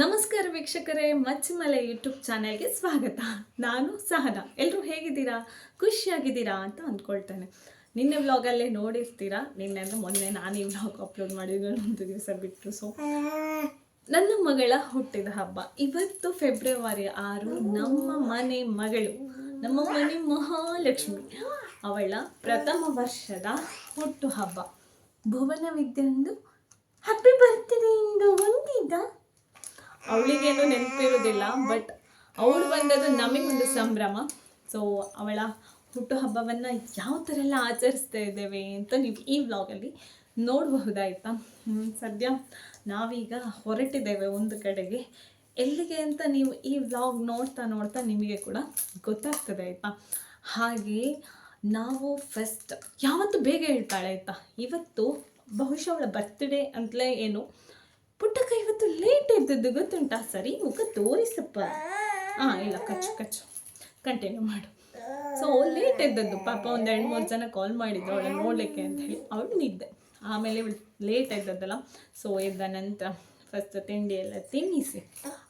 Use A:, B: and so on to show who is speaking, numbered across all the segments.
A: ನಮಸ್ಕಾರ ವೀಕ್ಷಕರೇ, ಮಚ್ಚಿಮಲೆ ಯೂಟ್ಯೂಬ್ ಚಾನೆಲ್ಗೆ ಸ್ವಾಗತ. ನಾನು ಸಹನ. ಎಲ್ಲರೂ ಹೇಗಿದ್ದೀರಾ? ಖುಷಿಯಾಗಿದ್ದೀರಾ ಅಂತ ಅಂದ್ಕೊಳ್ತೇನೆ. ನಿನ್ನೆ ವ್ಲಾಗಲ್ಲೇ ನೋಡಿರ್ತೀರಾ? ನಿನ್ನೆ ಅಂದರೆ ಮೊನ್ನೆ ನಾನು ಈ ವ್ಲಾಗ್ ಅಪ್ಲೋಡ್ ಮಾಡಿದ್ದು ಒಂದು ದಿವಸ ಬಿಟ್ಟು. ಸೊ ನನ್ನ ಮಗಳ ಹುಟ್ಟಿದ ಹಬ್ಬ. ಇವತ್ತು ಫೆಬ್ರವರಿ ಆರು ನಮ್ಮ ಮನೆ ಮಗಳು, ನಮ್ಮ ಮನೆ ಮಹಾಲಕ್ಷ್ಮಿ, ಅವಳ ಪ್ರಥಮ ವರ್ಷದ ಹುಟ್ಟು ಹಬ್ಬ ಭುವನ ವಿದ್ಯೆಂದು ಹ್ಯಾಪಿ ಬರ್ತ್ಡೇ ಇಂದು ಒಂದಿದ್ದ ಅವಳಿಗೇನು ನೆನಪಿರೋದಿಲ್ಲ ಬಟ್ ಅವಳು ಬಂದದ್ದು ನಮಗೊಂದು ಸಂಭ್ರಮ. ಸೊ ಅವಳ ಹುಟ್ಟುಹಬ್ಬವನ್ನು ಯಾವ ಥರ ಎಲ್ಲ ಆಚರಿಸ್ತಾ ಇದ್ದೇವೆ ಅಂತ ನೀವು ಈ ವ್ಲಾಗಲ್ಲಿ ನೋಡಬಹುದಾಯ್ತಾ? ಸದ್ಯ ನಾವೀಗ ಹೊರಟಿದ್ದೇವೆ ಒಂದು ಕಡೆಗೆ. ಎಲ್ಲಿಗೆ ಅಂತ ನೀವು ಈ ವ್ಲಾಗ್ ನೋಡ್ತಾ ನೋಡ್ತಾ ನಿಮಗೆ ಕೂಡ ಗೊತ್ತಾಗ್ತದೆ ಆಯ್ತಾ ಹಾಗೆ ನಾವು ಫಸ್ಟ್ ಯಾವತ್ತು ಬೇಗ ಹೇಳ್ತಾಳೆ ಆಯ್ತಾ? ಇವತ್ತು ಬಹುಶಃ ಅವಳ ಬರ್ತ್ಡೇ ಅಂತಲೇ ಏನು ಪುಟ್ಟಕ್ಕ ಇವತ್ತು ಲೇಟ್ ಇದ್ದದ್ದು ಗೊತ್ತುಂಟಾ? ಸರಿ, ಮುಖ ತೋರಿಸಪ್ಪ. ಹಾಂ ಇಲ್ಲ, ಕಚ್ಚು ಕಚ್ಚು. ಕಂಟಿನ್ಯೂ ಮಾಡು. ಸೊ ಲೇಟ್ ಇದ್ದದ್ದು ಪಾಪ ಒಂದು ಎರಡು, ಮೂರು ಜನ ಕಾಲ್ ಮಾಡಿದ್ರು, ಅವಳನ್ನು ನೋಡಲಿಕ್ಕೆ ಅಂತ ಹೇಳಿ. ಅವಳು ನಿದ್ದೆ. ಆಮೇಲೆ ಲೇಟ್ ಇದ್ದದ್ದಲ್ಲ ಸೊ ಎದ್ದ ನಂತರ ಫಸ್ಟ್ ತಿಂಡಿ ಎಲ್ಲ ತಿನ್ನಿಸಿ.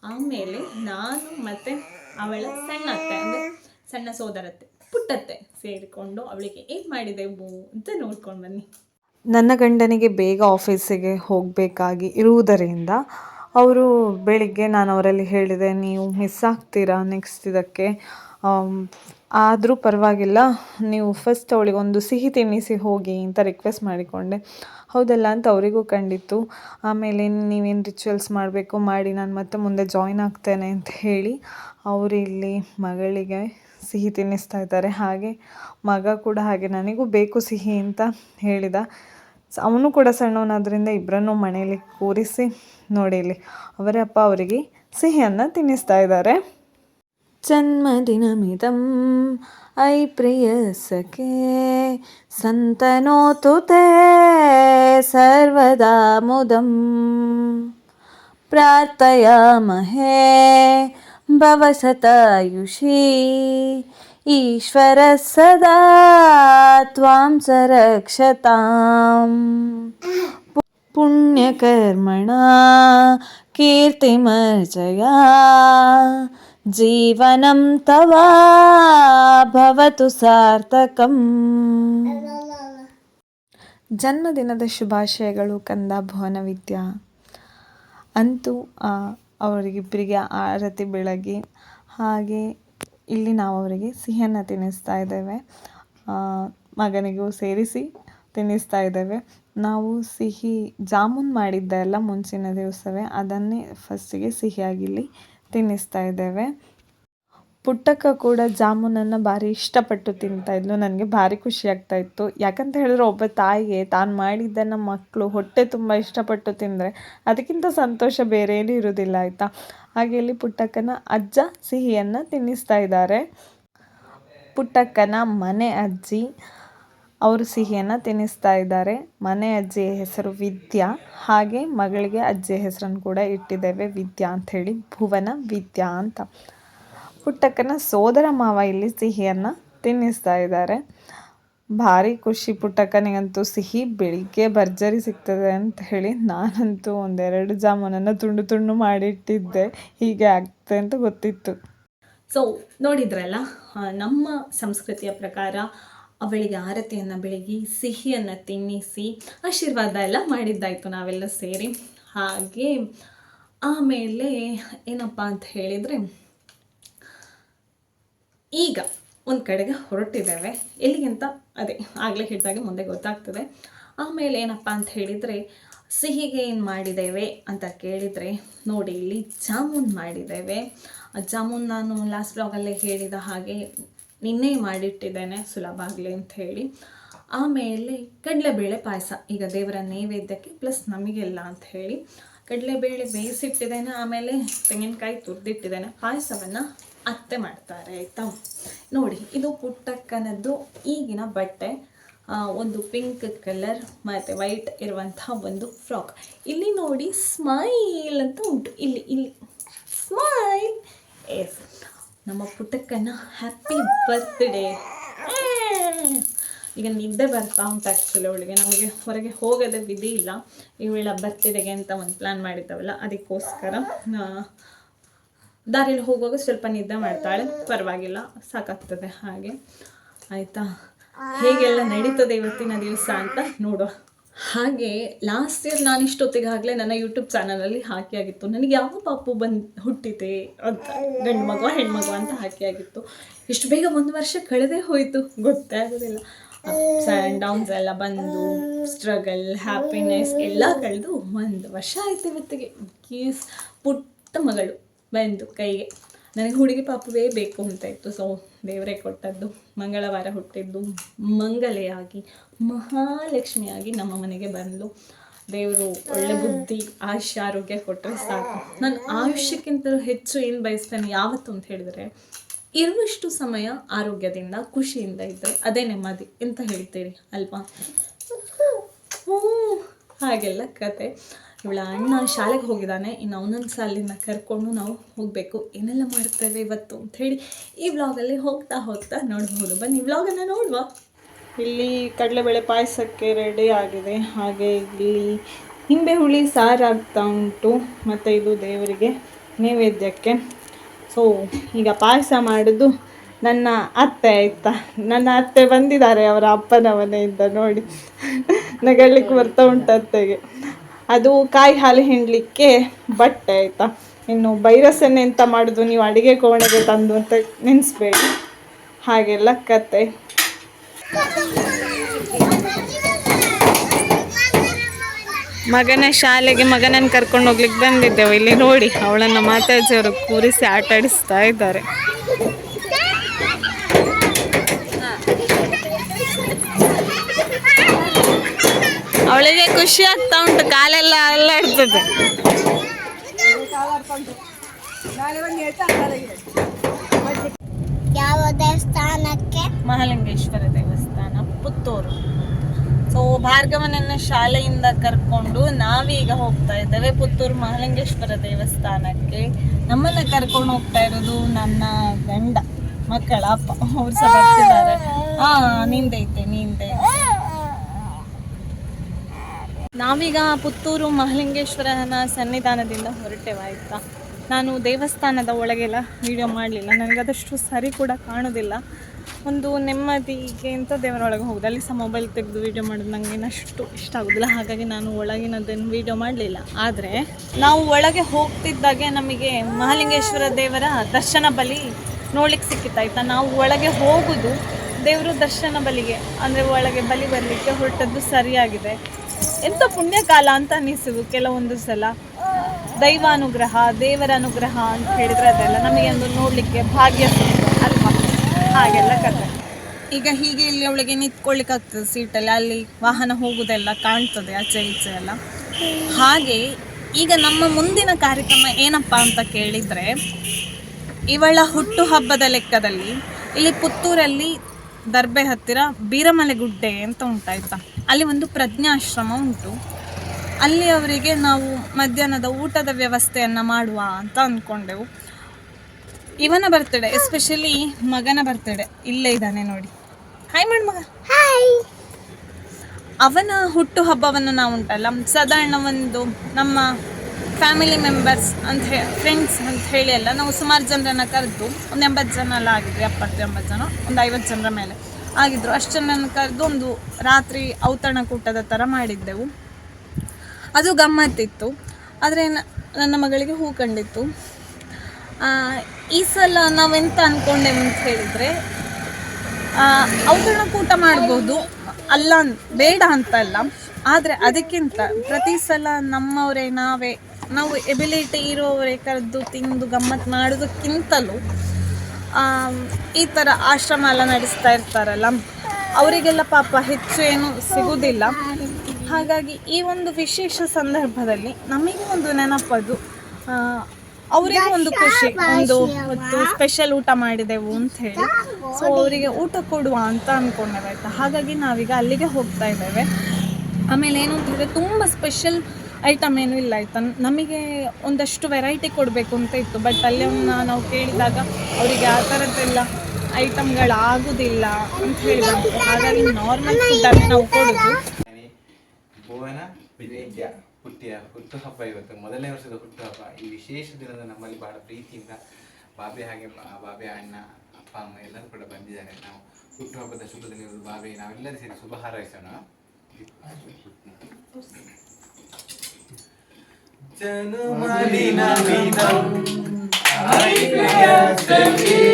A: ಆಮೇಲೆ ನಾನು ಮತ್ತು ಅವಳ ಸಣ್ಣ ಅತ್ತೆ, ಅಂದ್ರೆ ಸಣ್ಣ ಸೋದರತ್ತೆ, ಪುಟ್ಟತ್ತೆ ಸೇರಿಕೊಂಡು ಅವಳಿಗೆ ಏನು ಮಾಡಿದೆವು ಅಂತ ನೋಡ್ಕೊಂಡು ಬನ್ನಿ.
B: ನನ್ನ ಗಂಡನಿಗೆ ಬೇಗ ಆಫೀಸಿಗೆ ಹೋಗಬೇಕಾಗಿ ಇರುವುದರಿಂದ ಅವರು ಬೆಳಿಗ್ಗೆ ನಾನು ಅವರಲ್ಲಿ ಹೇಳಿದೆ, ನೀವು ಮಿಸ್ ಆಗ್ತೀರಾ ನೆಕ್ಸ್ಟ್ ಇದಕ್ಕೆ? ಆದರೂ ಪರವಾಗಿಲ್ಲ, ನೀವು ಫಸ್ಟ್ ಅವಳಿಗೆ ಒಂದು ಸಿಹಿ ತಿನ್ನಿಸಿ ಹೋಗಿ ಅಂತ ರಿಕ್ವೆಸ್ಟ್ ಮಾಡಿಕೊಂಡೆ. ಹೌದಲ್ಲ ಅಂತ ಅವರಿಗೂ ಕಂಡಿತ್ತು. ಆಮೇಲೆ, ನೀವೇನು ರಿಚುವಲ್ಸ್ ಮಾಡಬೇಕು? ಮಾಡಿ ನಾನು ಮತ್ತೆ ಮುಂದೆ ಜಾಯಿನ್ ಆಗ್ತೇನೆ ಅಂತ ಹೇಳಿ ಅವರು ಇಲ್ಲಿ ಮಗಳಿಗೆ ಸಿಹಿ ತಿನ್ನಿಸ್ತಾ ಇದ್ದಾರೆ. ಹಾಗೆ ಮಗ ಕೂಡ ಹಾಗೆ ನನಗೂ ಬೇಕು ಸಿಹಿ ಅಂತ ಹೇಳಿದ. ಸ ಅವನು ಕೂಡ ಸಣ್ಣವನಾದ್ರಿಂದ ಇಬ್ಬರನ್ನೂ ಮನೆಯಲ್ಲಿ ಕೂರಿಸಿ ನೋಡಿ ಇಲ್ಲಿ ಅವರ ಅಪ್ಪ ಅವರಿಗೆ ಸಿಹಿಯನ್ನು ತಿನ್ನಿಸ್ತಾ ಇದ್ದಾರೆ. ಜನ್ಮದಿನಮಿದಂ, ಐ ಪ್ರಿಯ ಸಖೆ ಸಂತನೋತು ತೇ ಸರ್ವದಾ ಮುದಂ. ಪ್ರಾರ್ಥಯಾಮಹೇ ಭವಸತಾಯುಷಿ ಈಶ್ವರ ಸದಾ ತ್ವಾಂ ಸ ರಕ್ಷತಾಂ ಪುಣ್ಯಕರ್ಮಣ ಕೀರ್ತಿಮರ್ಜಯ ಜೀವನಂ ತವ ಭವತು ಸಾರ್ಥಕಂ. ಜನ್ಮದಿನದ ಶುಭಾಶಯಗಳು ಕಂದ ಭುವನ ವಿದ್ಯಾ. ಅಂತೂ ಅವರಿಗಿಬ್ಬರಿಗೆ ಆರತಿ ಬೆಳಗಿ ಹಾಗೆ ಇಲ್ಲಿ ನಾವು ಅವರಿಗೆ ಸಿಹಿಯನ್ನು ತಿನ್ನಿಸ್ತಾ ಇದ್ದೇವೆ. ಮಗನಿಗೂ ಸೇರಿಸಿ ತಿನ್ನಿಸ್ತಾ ಇದ್ದೇವೆ. ನಾವು ಸಿಹಿ ಜಾಮೂನ್ ಮಾಡಿದ್ದೆಲ್ಲ ಮುಂಚಿನ ದಿವಸವೇ ಅದನ್ನೇ ಫಸ್ಟಿಗೆ ಸಿಹಿಯಾಗಿ ಇಲ್ಲಿ ತಿನ್ನಿಸ್ತಾ ಇದ್ದೇವೆ. ಪುಟ್ಟಕ್ಕ ಕೂಡ ಜಾಮೂನನ್ನು ಭಾರಿ ಇಷ್ಟಪಟ್ಟು ತಿಂತಾ ಇದ್ಲು. ನನಗೆ ಭಾರಿ ಖುಷಿ ಆಗ್ತಾ ಇತ್ತು. ಯಾಕಂತ ಹೇಳಿದ್ರೆ ಒಬ್ಬ ತಾಯಿಗೆ ತಾನು ಮಾಡಿದ್ದನ್ನು ಮಕ್ಕಳು ಹೊಟ್ಟೆ ತುಂಬ ಇಷ್ಟಪಟ್ಟು ತಿಂದರೆ ಅದಕ್ಕಿಂತ ಸಂತೋಷ ಬೇರೆ ಏನೂ ಇರೋದಿಲ್ಲ, ಆಯಿತಾ? ಹಾಗೆ ಇಲ್ಲಿ ಪುಟ್ಟಕ್ಕನ ಅಜ್ಜ ಸಿಹಿಯನ್ನು ತಿನ್ನಿಸ್ತಾ ಇದ್ದಾರೆ. ಪುಟ್ಟಕ್ಕನ ಮನೆ ಅಜ್ಜಿ ಅವರು ಸಿಹಿಯನ್ನು ತಿನ್ನಿಸ್ತಾ ಇದ್ದಾರೆ. ಮನೆ ಅಜ್ಜಿಯ ಹೆಸರು ವಿದ್ಯಾ. ಹಾಗೆ ಮಗಳಿಗೆ ಅಜ್ಜಿಯ ಹೆಸರನ್ನು ಕೂಡ ಇಟ್ಟಿದ್ದೇವೆ. ವಿದ್ಯಾ ಅಂಥೇಳಿ ಭುವನ ವಿದ್ಯಾ ಅಂತ. ಪುಟ್ಟಕ್ಕನ ಸೋದರ ಮಾವ ಇಲ್ಲಿ ಸಿಹಿಯನ್ನು ತಿನ್ನಿಸ್ತಾ ಇದ್ದಾರೆ. ಭಾರಿ ಖುಷಿ ಪುಟ್ಟಕ್ಕನಿಗಂತೂ ಸಿಹಿ ಬೆಳಿಗ್ಗೆ ಭರ್ಜರಿ ಸಿಗ್ತದೆ ಅಂತ ಹೇಳಿ ನಾನಂತೂ ಒಂದೆರಡು ಜಾಮೂನನ್ನು ತುಂಡು ತುಂಡು ಮಾಡಿಟ್ಟಿದ್ದೆ. ಹೀಗೆ ಆಗ್ತದೆ ಅಂತ ಗೊತ್ತಿತ್ತು.
A: ಸೊ ನೋಡಿದ್ರಲ್ಲ ನಮ್ಮ ಸಂಸ್ಕೃತಿಯ ಪ್ರಕಾರ ಅವಳಿಗೆ ಆರತಿಯನ್ನು ಬೆಳಗಿ ಸಿಹಿಯನ್ನು ತಿನ್ನಿಸಿ ಆಶೀರ್ವಾದ ಎಲ್ಲ ಮಾಡಿದ್ದಾಯಿತು ನಾವೆಲ್ಲ ಸೇರಿ. ಹಾಗೆ ಆಮೇಲೆ ಏನಪ್ಪ ಅಂತ ಹೇಳಿದರೆ ಈಗ ಒಂದು ಕಡೆಗೆ ಹೊರಟಿದ್ದೇವೆ. ಎಲ್ಲಿಗಿಂತ? ಅದೇ, ಆಗಲೇ ಹಿಡಿದಾಗೆ ಮುಂದೆ ಗೊತ್ತಾಗ್ತದೆ. ಆಮೇಲೆ ಏನಪ್ಪ ಅಂತ ಹೇಳಿದರೆ, ಸಿಹಿಗೆ ಏನು ಮಾಡಿದ್ದೇವೆ ಅಂತ ಕೇಳಿದರೆ, ನೋಡಿ ಇಲ್ಲಿ ಜಾಮೂನ್ ಮಾಡಿದ್ದೇವೆ. ಜಾಮೂನ್ ನಾನು ಲಾಸ್ಟ್ ಬ್ಲಾಗಲ್ಲೇ ಹೇಳಿದ ಹಾಗೆ ನಿನ್ನೆ ಮಾಡಿಟ್ಟಿದ್ದೇನೆ, ಸುಲಭ ಆಗಲಿ ಅಂತ ಹೇಳಿ. ಆಮೇಲೆ ಕಡಲೆಬೇಳೆ ಪಾಯಸ, ಈಗ ದೇವರ ನೈವೇದ್ಯಕ್ಕೆ ಪ್ಲಸ್ ನಮಗೆಲ್ಲ ಅಂತ ಹೇಳಿ. ಕಡಲೆಬೇಳೆ ಬೇಯಿಸಿಟ್ಟಿದ್ದೇನೆ, ಆಮೇಲೆ ತೆಂಗಿನಕಾಯಿ ತುರಿದಿಟ್ಟಿದ್ದೇನೆ. ಪಾಯಸವನ್ನು ಅತ್ತೆ ಮಾಡ್ತಾರೆ, ಆಯಿತಾ? ನೋಡಿ, ಇದು ಪುಟ್ಟಕ್ಕನದ್ದು ಈಗಿನ ಬಟ್ಟೆ. ಒಂದು ಪಿಂಕ್ ಕಲರ್ ಮತ್ತು ವೈಟ್ ಇರುವಂತಹ ಒಂದು ಫ್ರಾಕ್ ಇಲ್ಲಿ ನೋಡಿ ಸ್ಮೈಲ್ ಅಂತ ಉಂಟು. ಇಲ್ಲಿ ಇಲ್ಲಿ. ಸ್ಮೈಲ್ ಎಸ್ ನಮ್ಮ ಪುಟ್ಟಕ್ಕನ ಹ್ಯಾಪಿ ಬರ್ತ್ಡೇ ಈಗ ನಿದ್ದೆ ಬರ್ತಾ ಉಂಟು ಆ್ಯಕ್ಚುಲಿ ಅವಳಿಗೆ. ನಮಗೆ ಹೊರಗೆ ಹೋಗೋದೇ ವಿಧಿ ಇಲ್ಲ. ಇವಳ ಬರ್ತ್ಡೇಗೆ ಅಂತ ಒಂದು ಪ್ಲ್ಯಾನ್ ಮಾಡಿದ್ದಾವಲ್ಲ, ಅದಕ್ಕೋಸ್ಕರ ಆ, ದಾರಿಯಲ್ಲಿ ಹೋಗುವಾಗ ಸ್ವಲ್ಪ ನಿದ್ದೆ ಮಾಡ್ತಾಳೆ. ಪರವಾಗಿಲ್ಲ ಸಾಕಾಗ್ತದೆ ಹಾಗೆ. ಆಯಿತಾ? ಹೇಗೆಲ್ಲ ನಡೀತದೆ ಇವತ್ತಿನ ದಿವಸ ಅಂತ ನೋಡುವ. ಹಾಗೆ ಲಾಸ್ಟ್ ಇಯರ್ ನಾನು ಇಷ್ಟೊತ್ತಿಗಾಗಲೇ ನನ್ನ ಯೂಟ್ಯೂಬ್ ಚಾನಲಲ್ಲಿ ಹಾಕಿ ಆಗಿತ್ತು. ನನಗೆ ಯಾವ ಪಾಪು ಬಂದು ಹುಟ್ಟಿದೆ ಅಂತ ಗಂಡು ಮಗುವ ಹೆಣ್ಮಗು ಅಂತ ಹಾಕಿ ಆಗಿತ್ತು. ಇಷ್ಟು ಬೇಗ ಒಂದು ವರ್ಷ ಕಳೆದೇ ಹೋಯಿತು ಗೊತ್ತೇ ಆಗೋದಿಲ್ಲ. ಅಪ್ಸ್ ಆ್ಯಂಡ್ ಡೌನ್ಸ್ ಎಲ್ಲ ಬಂದು ಸ್ಟ್ರಗಲ್ ಹ್ಯಾಪಿನೆಸ್ ಎಲ್ಲ ಕಳೆದು ಒಂದು ವರ್ಷ ಆಯಿತು ಇವತ್ತಿಗೆ. ಕೀಸ್ ಪುಟ್ಟ ಮಗಳು. ಬಂದು ಕೈಗೆ. ನನಗೆ ಹುಡುಗಿ ಪಾಪವೇ ಬೇಕು ಅಂತ ಇತ್ತು ಸೊ ದೇವರೇ ಕೊಟ್ಟದ್ದು, ಮಂಗಳವಾರ ಹುಟ್ಟಿದ್ದು, ಮಂಗಲೆಯಾಗಿ, ಮಹಾಲಕ್ಷ್ಮಿಯಾಗಿ ನಮ್ಮ ಮನೆಗೆ ಬಂದು. ದೇವರು ಒಳ್ಳೆ ಬುದ್ಧಿ ಆಯುಷ್ಯ ಆರೋಗ್ಯ ಕೊಟ್ಟರೆ ಸಾಕು. ನಾನು ಆಯುಷ್ಯಕ್ಕಿಂತಲೂ ಹೆಚ್ಚು ಏನು ಬಯಸ್ತೇನೆ ಯಾವತ್ತು ಅಂತ ಹೇಳಿದರೆ, ಇರುವಷ್ಟು ಸಮಯ ಆರೋಗ್ಯದಿಂದ, ಖುಷಿಯಿಂದ ಇದ್ದರೆ ಅದೇ ನೆಮ್ಮದಿ ಅಂತ ಹೇಳ್ತೀರಿ ಅಲ್ವಾ? ಹ್ಞೂ ಹಾಗೆಲ್ಲ ಕತೆ. ಇವಳ ಅಣ್ಣ ಶಾಲೆಗೆ ಹೋಗಿದ್ದಾನೆ. ಇನ್ನು ಅವನೊಂದು ಸಾಲಿನ ಕರ್ಕೊಂಡು ನಾವು ಹೋಗಬೇಕು. ಏನೆಲ್ಲ ಮಾಡ್ತೇವೆ ಇವತ್ತು ಅಂತ ಹೇಳಿ ಈ ವ್ಲಾಗಲ್ಲಿ ಹೋಗ್ತಾ ಹೋಗ್ತಾ ನೋಡ್ಬೋದು ಬನ್ನಿ ವ್ಲಾಗನ್ನು ನೋಡುವ. ಇಲ್ಲಿ ಕಡಲೆಬೇಳೆ ಪಾಯಸಕ್ಕೆ ರೆಡಿ ಆಗಿದೆ. ಹಾಗೆ ಇಲ್ಲಿ ನಿಂಬೆ ಹುಳಿ ಸಾರಾಗ್ತಾ ಉಂಟು. ಮತ್ತು ಇದು ದೇವರಿಗೆ ನೈವೇದ್ಯಕ್ಕೆ. ಸೊ ಈಗ ಪಾಯಸ ಮಾಡೋದು ನನ್ನ ಅತ್ತೆ ಆಯ್ತಾ? ನನ್ನ ಅತ್ತೆ ಬಂದಿದ್ದಾರೆ, ಅವರ ಅಪ್ಪನ ಮನೆಯಿಂದ ನೋಡಿ. ನಗಳ್ಲಿಕ್ಕೆ ಬರ್ತಾ ಉಂಟು ಅತ್ತೆಗೆ. ಅದು ಕಾಯಿ ಹಾಲು ಹಿಂಡಲಿಕ್ಕೆ ಬಟ್ಟೆ ಆಯಿತಾ? ಇನ್ನು ಬೈರಸನ್ನೇ ಎಂತ ಮಾಡೋದು? ನೀವು ಅಡುಗೆ ಕೋಣೆಗೆ ತಂದು ಅಂತ ನೆನೆಸ್ಬೇಡಿ. ಹಾಗೆಲ್ಲ ಕತೆ. ಮಗನ ಶಾಲೆಗೆ ಮಗನನ್ನು ಕರ್ಕೊಂಡು ಹೋಗ್ಲಿಕ್ಕೆ ಬಂದಿದ್ದೆವು. ಇಲ್ಲಿ ನೋಡಿ, ಅವಳನ್ನು ಮಾತಾಜಿಯವರು ಕೂರಿಸಿ ಆಟಾಡಿಸ್ತಾ ಇದ್ದಾರೆ. ಅವಳಿಗೆ ಖುಷಿ ಆಗ್ತಾ ಉಂಟು ಕಾಲೆಲ್ಲ ಅಲ್ಲಾಡ್ತದೆ.
C: ಯಾವ ದೇವಸ್ಥಾನಕ್ಕೆ?
A: ಮಹಾಲಿಂಗೇಶ್ವರ ದೇವಸ್ಥಾನ ಪುತ್ತೂರು. ಸೊ ಭಾರ್ಗವನನ್ನ ಶಾಲೆಯಿಂದ ಕರ್ಕೊಂಡು ನಾವೀಗ ಹೋಗ್ತಾ ಇದ್ದೇವೆ ಪುತ್ತೂರು ಮಹಾಲಿಂಗೇಶ್ವರ ದೇವಸ್ಥಾನಕ್ಕೆ. ನಮ್ಮನ್ನ ಕರ್ಕೊಂಡು ಹೋಗ್ತಾ ಇರೋದು ನನ್ನ ಗಂಡ ಮಕ್ಕಳ ಅಪ್ಪ. ಅವ್ರು ಸಹ ಬರ್ತಿದ್ದಾರೆ. ಹಾ ನಿಂದೈತೆ ನಿಂದೆ ನಾವೀಗ ಪುತ್ತೂರು ಮಹಾಲಿಂಗೇಶ್ವರನ ಸನ್ನಿಧಾನದಿಂದ ಹೊರಟೆವಾಯ್ತಾ ನಾನು ದೇವಸ್ಥಾನದ ಒಳಗೆಲ್ಲ ವೀಡಿಯೋ ಮಾಡಲಿಲ್ಲ. ನನಗದಷ್ಟು ಸರಿ ಕೂಡ ಕಾಣೋದಿಲ್ಲ. ಒಂದು ನೆಮ್ಮದಿಗೆ ಅಂತ ದೇವರೊಳಗೆ ಹೋಗೋದು? ಅಲ್ಲಿ ಸಹ ಮೊಬೈಲ್ ತೆಗೆದು ವೀಡಿಯೋ ಮಾಡೋದು ನನಗೆ ಇನ್ನಷ್ಟು ಇಷ್ಟ ಆಗೋದಿಲ್ಲ. ಹಾಗಾಗಿ ನಾನು ಒಳಗಿನದನ್ನು ವಿಡಿಯೋ ಮಾಡಲಿಲ್ಲ. ಆದರೆ ನಾವು ಒಳಗೆ ಹೋಗ್ತಿದ್ದಾಗೆ ನಮಗೆ ಮಹಾಲಿಂಗೇಶ್ವರ ದೇವರ ದರ್ಶನ ಬಲಿ ನೋಡ್ಲಿಕ್ಕೆ ಸಿಕ್ಕಿತ್ತಾಯ್ತಾ ನಾವು ಒಳಗೆ ಹೋಗುದು ದೇವರು ದರ್ಶನ ಬಲಿಗೆ, ಅಂದರೆ ಒಳಗೆ ಬಲಿ ಬರಲಿಕ್ಕೆ ಹೊರಟದ್ದು ಸರಿಯಾಗಿದೆ. ಎಂಥ ಪುಣ್ಯಕಾಲ ಅಂತ ಅನಿಸುದು ಕೆಲವೊಂದು ಸಲ. ದೈವಾನುಗ್ರಹ ದೇವರ ಅನುಗ್ರಹ ಅಂತ ಹೇಳಿದ್ರೆ ಅದೆಲ್ಲ ನಮಗೆ ಒಂದು ನೋಡಲಿಕ್ಕೆ ಭಾಗ್ಯ ಅಲ್ವಾ? ಹಾಗೆಲ್ಲ ಕತೆ ಈಗ ಹೀಗೆ ಇಲ್ಲಿ ಅವಳಿಗೆ ನಿಂತ್ಕೊಳ್ಳಿಕ್ಕೆ ಆಗ್ತದೆ ಸೀಟಲ್ಲಿ, ಅಲ್ಲಿ ವಾಹನ ಹೋಗುದೆಲ್ಲ ಕಾಣ್ತದೆ ಆಚೆ ಈಚೆ ಎಲ್ಲ. ಹಾಗೆ ಈಗ ನಮ್ಮ ಮುಂದಿನ ಕಾರ್ಯಕ್ರಮ ಏನಪ್ಪ ಅಂತ ಕೇಳಿದರೆ, ಇವಳ ಹುಟ್ಟುಹಬ್ಬದ ಲೆಕ್ಕದಲ್ಲಿ ಇಲ್ಲಿ ಪುತ್ತೂರಲ್ಲಿ ದರ್ಬೆ ಹತ್ತಿರ ಬೀರಮಲೆ ಗುಡ್ಡೆ ಅಂತ ಉಂಟಾಯ್ತಾ? ಅಲ್ಲಿ ಒಂದು ಪ್ರಜ್ಞಾಶ್ರಮ ಉಂಟು. ಅಲ್ಲಿ ಅವರಿಗೆ ನಾವು ಮಧ್ಯಾಹ್ನದ ಊಟದ ವ್ಯವಸ್ಥೆಯನ್ನು ಮಾಡುವ ಅಂತ ಅಂದ್ಕೊಂಡೆವು ಇವನ ಬರ್ತಡೆ ಎಸ್ಪೆಷಲಿ ಮಗನ ಬರ್ತಡೆ ಇಲ್ಲೇ ಇದ್ದಾನೆ ನೋಡಿ. ಹಾಯ್ ಮಾಡಿ ಮಗ ಅವನ ಹುಟ್ಟು ಹಬ್ಬವನ್ನು ನಾವು ಉಂಟಲ್ಲ ಸಾಧಾರಣ ಒಂದು ನಮ್ಮ ಫ್ಯಾಮಿಲಿ ಮೆಂಬರ್ಸ್ ಅಂತ ಹೇಳಿ ಫ್ರೆಂಡ್ಸ್ ಅಂತ ಹೇಳಿ ಎಲ್ಲ, ನಾವು ಸುಮಾರು ಜನರನ್ನ ಕರೆದು ಒಂದು ಎಂಬತ್ತು ಜನ ಎಲ್ಲ ಆಗಿದ್ವಿ ಎಪ್ಪತ್ತು ಎಂಬತ್ತು ಜನ, ಒಂದು ಐವತ್ತು ಜನರ ಮೇಲೆ ಆಗಿದ್ದರು ಅಷ್ಟು ಜನರನ್ನು ಕರೆದು ಒಂದು ರಾತ್ರಿ ಔತಣಕೂಟದ ಥರ ಮಾಡಿದ್ದೆವು. ಅದು ಗಮ್ಮತ್ತಿತ್ತು. ಆದರೆ ನನ್ನ ಮಗಳಿಗೆ ಹೂ ಕಂಡಿತ್ತು. ಈ ಸಲ ನಾವೆಂತ ಅಂದ್ಕೊಂಡೆವು ಅಂತ ಹೇಳಿದರೆ ಔತಣಕೂಟ ಮಾಡ್ಬೋದು. ಅಲ್ಲ, ಬೇಡ ಅಂತ ಅಲ್ಲ ಆದರೆ ಅದಕ್ಕಿಂತ ಪ್ರತಿ ಸಲ ನಮ್ಮವರೇ ನಾವೇ, ನಾವು ಎಬಿಲಿಟಿ ಇರೋವರೇ ಕರೆದು ತಿಂದು ಗಮ್ಮತ್ತು ಮಾಡೋದಕ್ಕಿಂತಲೂ ಈ ಥರ ಆಶ್ರಮ ಎಲ್ಲ ನಡೆಸ್ತಾ ಇರ್ತಾರಲ್ಲ, ಅವರಿಗೆಲ್ಲ ಪಾಪ ಹೆಚ್ಚು ಏನು ಸಿಗುವುದಿಲ್ಲ ಹಾಗಾಗಿ ಈ ಒಂದು ವಿಶೇಷ ಸಂದರ್ಭದಲ್ಲಿ ನಮಗೆ ಒಂದು ನೆನಪದು ಅವರಿಗೂ ಒಂದು ಖುಷಿ, ಒಂದು ಹೊತ್ತು ಸ್ಪೆಷಲ್ ಊಟ ಮಾಡಿದೆವು ಅಂತ ಹೇಳಿ. ಸೊ ಅವರಿಗೆ ಊಟ ಕೊಡುವ ಅಂತ ಅಂದ್ಕೊಂಡೇವೆ ಹಾಗಾಗಿ ನಾವೀಗ ಅಲ್ಲಿಗೆ ಹೋಗ್ತಾ ಇದ್ದೇವೆ. ಆಮೇಲೆ ಏನು ಅಂತ ಹೇಳಿದ್ರೆ ತುಂಬ ಸ್ಪೆಷಲ್ ಐಟಮ್ ಏನೂ ಇಲ್ಲ. ಆಯ್ತಾ? ನಮಗೆ ಒಂದಷ್ಟು ವೆರೈಟಿ ಕೊಡಬೇಕು ಅಂತ ಇತ್ತು. ಬಟ್ ಅಲ್ಲಿ ಅವ್ನ ನಾವು ಕೇಳಿದಾಗ ಅವರಿಗೆ ಆ ಥರದ್ದೆಲ್ಲ ಐಟಮ್ಗಳಾಗೋದಿಲ್ಲ ಅಂತ ಹೇಳಿದ್ರು ಹಾಗಾಗಿ ನಾರ್ಮಲ್ ಫುಡ್ಡನ್ನೇ ನಾವು ಕೊಡೋದು.
D: ಹುಟ್ಟಿಯ ವಿದ್ಯಾ ಹಬ್ಬ ಇವತ್ತು. ಮೊದಲನೇ ವರ್ಷದ ಹುಟ್ಟುಹಬ್ಬ. ಈ ವಿಶೇಷ ದಿನದ ನಮ್ಮಲ್ಲಿ ಬಹಳ ಪ್ರೀತಿಯಿಂದ ಬಾಬೆ ಹಾಗೆ ಬಾಬೆ ಅಣ್ಣ, ಅಪ್ಪ, ಅಮ್ಮ ಎಲ್ಲರೂ ಕೂಡ ಬಂದಿದ್ದಾರೆ. ನಾವು ಹುಟ್ಟುಹಬ್ಬದ ಹಬ್ಬದ ಶುಭದಲ್ಲಿ ಬಾಬೆ. ನಾವೆಲ್ಲರೂ ಸೇರಿ ಶುಭ ಹಾರೈಸೋಣ. Tenu malina minam, aikriya sevgi.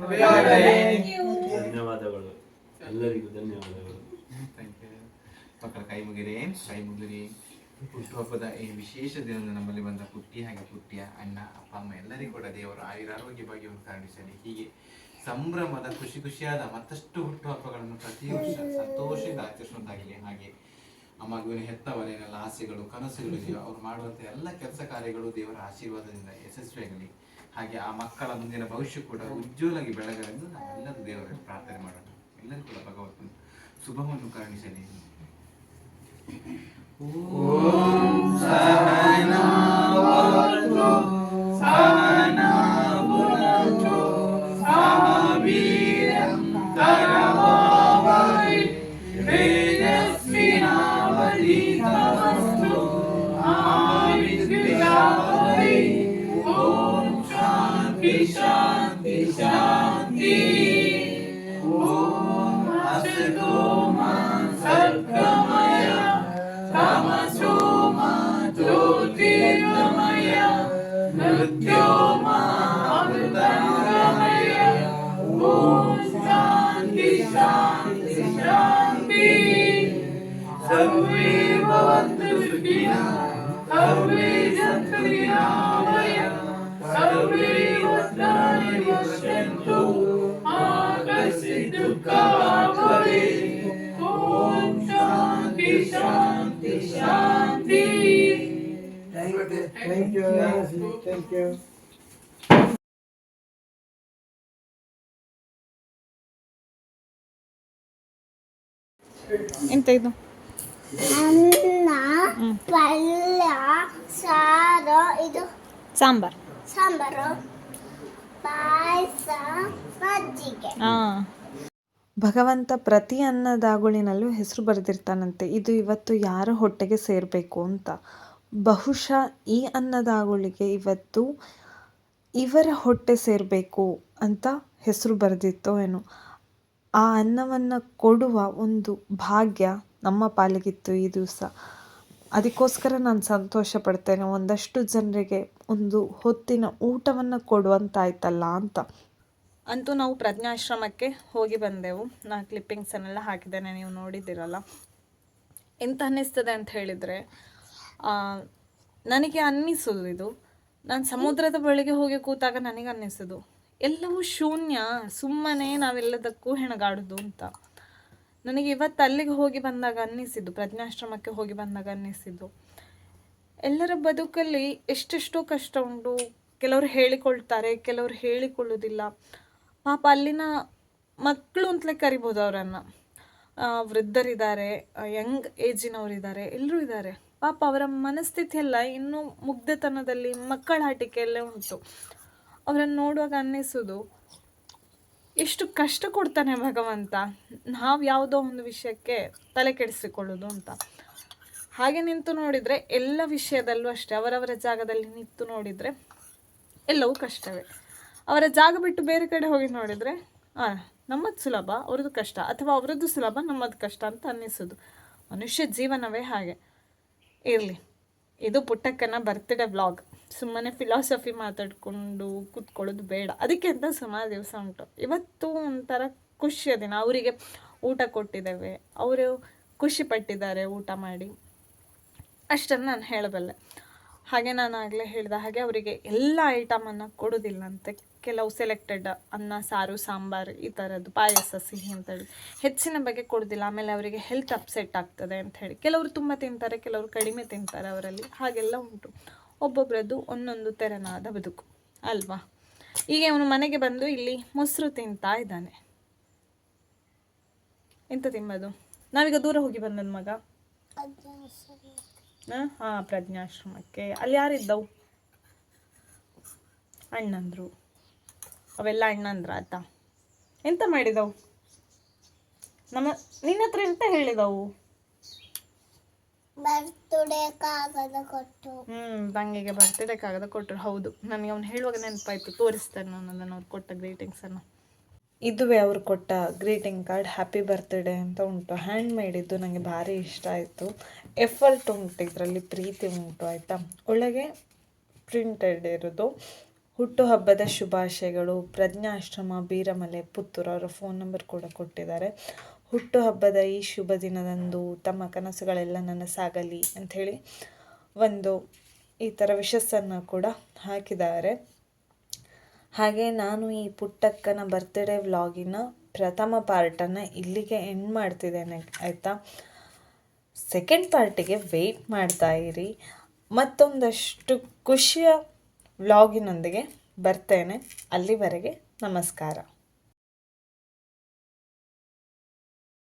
D: ಜನುಮದಿನವಿದಂ
E: ಧನ್ಯವಾದಗಳು. ಎಲ್ಲರಿಗೂ ಧನ್ಯವಾದಗಳು.
D: Thank you. ಮಕ್ಕಳ ಕೈ ಮುಗಿರಿ ಕೈ ಮುಗಿರಿ. ಹುಟ್ಟುಹಬ್ಬದ ಈ ವಿಶೇಷ ದಿನದ ನಮ್ಮಲ್ಲಿ ಬಂದ ಪುಟ್ಟಿ ಹಾಗೆ ಪುಟ್ಟಿಯ ಅಣ್ಣ ಅಪ್ಪ ಅಮ್ಮ ಎಲ್ಲರಿಗೂ ಕೂಡ ದೇವರು ಆಯುರಾರೋಗ್ಯ ಭಾಗ್ಯವನ್ನು ಕರುಣಿಸಲಿ ಹೀಗೆ ಸಂಭ್ರಮದ ಖುಷಿ ಖುಷಿಯಾದ ಮತ್ತಷ್ಟು ಹುಟ್ಟುಹಬ್ಬಗಳನ್ನು ಪ್ರತಿ ವರ್ಷ ಸಂತೋಷದಿಂದ ಆಚರಿಸುವಂತಾಗಲಿ. ಹಾಗೆ ಆ ಮಗುವಿನ ಹೆತ್ತವರೇನೆಲ್ಲ ಆಸೆಗಳು ಕನಸುಗಳು ಇದೆಯೋ ಅವ್ರು ಮಾಡುವಂಥ ಎಲ್ಲ ಕೆಲಸ ಕಾರ್ಯಗಳು ದೇವರ ಆಶೀರ್ವಾದದಿಂದ ಯಶಸ್ವಿಯಾಗಲಿ. ಹಾಗೆ ಆ ಮಕ್ಕಳ ಮುಂದಿನ ಭವಿಷ್ಯ ಕೂಡ ಉಜ್ವಲಾಗಿ ಬೆಳಗಲೆಂದು ನಾವೆಲ್ಲರೂ ದೇವರಲ್ಲಿ ಪ್ರಾರ್ಥನೆ ಮಾಡೋಣ. ಎಲ್ಲರೂ ಕೂಡ ಭಗವಂತನ ಶುಭವನ್ನು शान्ति शान्ति शान्ति ॐ असतो मा सद्गमय तमसो मा ज्योतिर्गमय मृत्यो मा ಕರುಣಿಸಲಿ
A: ಎಂತ ಇದು
C: ಅನ್ನ ಪಲ್ಯ ಸಾರು ಇದು
A: ಸಾಂಬಾರ್.
C: ಸಾಂಬಾರು ಪಾಯಸ ಮಜ್ಜಿಗೆ.
A: ಹಾಂ.
B: ಭಗವಂತ ಪ್ರತಿ ಅನ್ನದಾಗುಳಿನಲ್ಲೂ ಹೆಸರು ಬರೆದಿರ್ತಾನಂತೆ. ಇದು ಇವತ್ತು ಯಾರ ಹೊಟ್ಟೆಗೆ ಸೇರಬೇಕು ಅಂತ. ಬಹುಶಃ ಈ ಅನ್ನದಾಗುಳಿಗೆ ಇವತ್ತು ಇವರ ಹೊಟ್ಟೆ ಸೇರಬೇಕು ಅಂತ ಹೆಸರು ಬರೆದಿತ್ತೋ ಏನೋ. ಆ ಅನ್ನವನ್ನು ಕೊಡುವ ಒಂದು ಭಾಗ್ಯ ನಮ್ಮ ಪಾಲಿಗಿತ್ತು ಈ ದಿವಸ. ಅದಕ್ಕೋಸ್ಕರ ನಾನು ಸಂತೋಷ ಪಡ್ತೇನೆ. ಒಂದಷ್ಟು ಜನರಿಗೆ ಒಂದು ಹೊತ್ತಿನ ಊಟವನ್ನು ಕೊಡುವಂತಾಯ್ತಲ್ಲ ಅಂತ.
A: ಅಂತೂ ನಾವು ಪ್ರಜ್ಞಾಶ್ರಮಕ್ಕೆ ಹೋಗಿ ಬಂದೆವು. ನಾ ಕ್ಲಿಪ್ಪಿಂಗ್ಸನ್ನೆಲ್ಲ ಹಾಕಿದ್ದೇನೆ, ನೀವು ನೋಡಿದ್ದೀರಲ್ಲ. ಎಂತ ಅನ್ನಿಸ್ತದೆ ಅಂತ ಹೇಳಿದರೆ ನನಗೆ ಅನ್ನಿಸೋದು ಇದು. ನಾನು ಸಮುದ್ರದ ಬಳಿಗೆ ಹೋಗಿ ಕೂತಾಗ ನನಗೆ ಅನ್ನಿಸೋದು. ಎಲ್ಲವೂ ಶೂನ್ಯ, ಸುಮ್ಮನೆ ನಾವೆಲ್ಲದಕ್ಕೂ ಹೆಣಗಾಡೋದು ಅಂತ. ನನಗೆ ಇವತ್ತು ಅಲ್ಲಿಗೆ ಹೋಗಿ ಬಂದಾಗ ಅನ್ನಿಸಿದ್ದು, ಪ್ರಜ್ಞಾಶ್ರಮಕ್ಕೆ ಹೋಗಿ ಬಂದಾಗ ಅನ್ನಿಸಿದ್ದು. ಎಲ್ಲರ ಬದುಕಲ್ಲಿ ಎಷ್ಟೆಷ್ಟೋ ಕಷ್ಟ ಉಂಟು. ಕೆಲವರು ಹೇಳಿಕೊಳ್ತಾರೆ, ಕೆಲವರು ಹೇಳಿಕೊಳ್ಳೋದಿಲ್ಲ. ಪಾಪ ಅಲ್ಲಿನ ಮಕ್ಕಳು ಅಂತಲೇ ಕರಿಬೋದು ಅವರನ್ನು. ವೃದ್ಧರಿದ್ದಾರೆ, ಯಂಗ್ ಏಜಿನವರಿದ್ದಾರೆ, ಎಲ್ಲರೂ ಇದ್ದಾರೆ. ಪಾಪ ಅವರ ಮನಸ್ಥಿತಿ ಎಲ್ಲ ಇನ್ನೂ ಮುಗ್ಧತನದಲ್ಲಿ ಮಕ್ಕಳ ಆಟಿಕೆಯಲ್ಲೇ ಉಂಟು. ಅವರನ್ನು ನೋಡುವಾಗ ಅನ್ನಿಸೋದು ಎಷ್ಟು ಕಷ್ಟ ಕೊಡ್ತಾನೆ ಭಗವಂತ. ನಾವು ಯಾವುದೋ ಒಂದು ವಿಷಯಕ್ಕೆ ತಲೆ ಕೆಡಿಸಿಕೊಳ್ಳೋದು ಅಂತ. ಹಾಗೆ ನಿಂತು ನೋಡಿದರೆ ಎಲ್ಲ ವಿಷಯದಲ್ಲೂ ಅಷ್ಟೇ, ಅವರವರ ಜಾಗದಲ್ಲಿ ನಿಂತು ನೋಡಿದರೆ ಎಲ್ಲವೂ ಕಷ್ಟವೇ. ಅವರ ಜಾಗ ಬಿಟ್ಟು ಬೇರೆ ಕಡೆ ಹೋಗಿ ನೋಡಿದರೆ ಹಾಂ ನಮ್ಮದು ಸುಲಭ, ಅವ್ರದ್ದು ಕಷ್ಟ, ಅಥವಾ ಅವರದ್ದು ಸುಲಭ, ನಮ್ಮದು ಕಷ್ಟ ಅಂತ ಅನ್ನಿಸೋದು ಮನುಷ್ಯ ಜೀವನವೇ ಹಾಗೆ. ಇರಲಿ. ಇದು ಪುಟ್ಟಕ್ಕನ ಬರ್ತ್ಡೇ ವ್ಲಾಗ್ ಸುಮ್ಮನೆ ಫಿಲಾಸಫಿ ಮಾತಾಡಿಕೊಂಡು ಕೂತ್ಕೊಳ್ಳೋದು ಬೇಡ. ಅದಕ್ಕೆ ಅಂತ ಸುಮಾರು ದಿವಸ ಉಂಟು. ಇವತ್ತು ಒಂಥರ ಖುಷಿಯ ದಿನ ಅವರಿಗೆ ಊಟ ಕೊಟ್ಟಿದ್ದೇವೆ. ಅವರು ಖುಷಿಪಟ್ಟಿದ್ದಾರೆ ಊಟ ಮಾಡಿ. ಅಷ್ಟನ್ನು ನಾನು ಹೇಳಬಲ್ಲೆ. ಹಾಗೆ ನಾನು ಆಗಲೇ ಹೇಳಿದ, ಹಾಗೆ ಅವರಿಗೆ ಎಲ್ಲ ಐಟಮನ್ನು ಕೊಡೋದಿಲ್ಲಂತೆ ಕೆಲವು ಸೆಲೆಕ್ಟೆಡ್ ಅನ್ನ, ಸಾರು, ಸಾಂಬಾರು ಈ ಥರದ್ದು ಪಾಯಸ, ಸಿಹಿ ಅಂತೇಳಿ ಹೆಚ್ಚಿನ ಬಗ್ಗೆ ಕೊಡೋದಿಲ್ಲ. ಆಮೇಲೆ ಅವರಿಗೆ ಹೆಲ್ತ್ ಅಪ್ಸೆಟ್ ಆಗ್ತದೆ ಅಂತ ಹೇಳಿ. ಕೆಲವರು ತುಂಬ ತಿಂತಾರೆ, ಕೆಲವರು ಕಡಿಮೆ ತಿಂತಾರೆ ಅವರಲ್ಲಿ. ಹಾಗೆಲ್ಲ ಉಂಟು. ಒಬ್ಬೊಬ್ಬರದ್ದು ಒಂದೊಂದು ತೆರನಾದ ಬದುಕು. ಅಲ್ವಾ? ಈಗ ಅವನು ಮನೆಗೆ ಬಂದು ಇಲ್ಲಿ ಮೊಸರು ತಿಂತಾ ಇದ್ದಾನೆ. ಎಂತ ತಿಂಬದು ನಾವೀಗ ದೂರ ಹೋಗಿ ಬಂದದ್ದು ಮಗ. ಹಾಂ? ಪ್ರಜ್ಞಾಶ್ರಮಕ್ಕೆ. ಅಲ್ಲಿ ಯಾರಿದ್ದವು? ಅಣ್ಣಂದ್ರು. ಅವೆಲ್ಲ ಅಣ್ಣಂದ್ರ ಆತ ಎಂತ ಮಾಡಿದವು? ನಮ್ಮ ನಿನ್ನ ಹತ್ರ ಎಂತ ಹೇಳಿದವು?
C: ಹ್ಮ್ ಕಾಗದ
A: ಹ್ಞೂ ತಂಗಿಗೆ ಬರ್ತಿದೆ ಕಾಗದ ಕೊಟ್ಟರು. ಹೌದು. ನನಗೆ ಅವ್ನು ಹೇಳುವಾಗ ನೆನಪಾಯ್ತು. ತೋರಿಸ್ತಾರೆ ನಾನು ಅದನ್ನು ಅವ್ರು ಕೊಟ್ಟ ಗ್ರೀಟಿಂಗ್ಸನ್ನು ಇದುವೇ ಅವರು ಕೊಟ್ಟ ಗ್ರೀಟಿಂಗ್ ಕಾರ್ಡ್ ಹ್ಯಾಪಿ ಬರ್ತ್ಡೇ ಅಂತ ಉಂಟು. ಹ್ಯಾಂಡ್ ಮೇಡಿದ್ದು ನನಗೆ ಭಾರಿ ಇಷ್ಟ ಆಯಿತು. ಎಫರ್ಟ್ ಉಂಟು ಇದರಲ್ಲಿ, ಪ್ರೀತಿ ಉಂಟು, ಆಯಿತಾ? ಒಳಗೆ ಪ್ರಿಂಟೆಡ್ ಇರೋದು. ಹುಟ್ಟುಹಬ್ಬದ ಶುಭಾಶಯಗಳು, ಪ್ರಜ್ಞಾಶ್ರಮ, ಬೀರಮಲೆ, ಪುತ್ತೂರು ಅವರ ಫೋನ್ ನಂಬರ್ ಕೂಡ ಕೊಟ್ಟಿದ್ದಾರೆ. ಹುಟ್ಟುಹಬ್ಬದ ಈ ಶುಭ ದಿನದಂದು ತಮ್ಮ ಕನಸುಗಳೆಲ್ಲ ನನಸಾಗಲಿ ಅಂಥೇಳಿ ಒಂದು ಈ ಥರ ವಿಶಸ್ಸನ್ನು ಕೂಡ ಹಾಕಿದ್ದಾರೆ. ಹಾಗೆ ನಾನು ಈ ಪುಟ್ಟಕ್ಕನ ಬರ್ತ್ಡೇ ವ್ಲಾಗಿನ ಪ್ರಥಮ ಪಾರ್ಟನ್ನು ಇಲ್ಲಿಗೆ ಎಂಡ್ ಮಾಡ್ತಿದ್ದೇನೆ, ಆಯಿತಾ? ಸೆಕೆಂಡ್ ಪಾರ್ಟಿಗೆ ವೆಯ್ಟ್ ಮಾಡ್ತಾ ಇರಿ. ಮತ್ತೊಂದಷ್ಟು ಖುಷಿಯ ವ್ಲಾಗಿನೊಂದಿಗೆ ಬರ್ತೇನೆ. ಅಲ್ಲಿವರೆಗೆ ನಮಸ್ಕಾರ.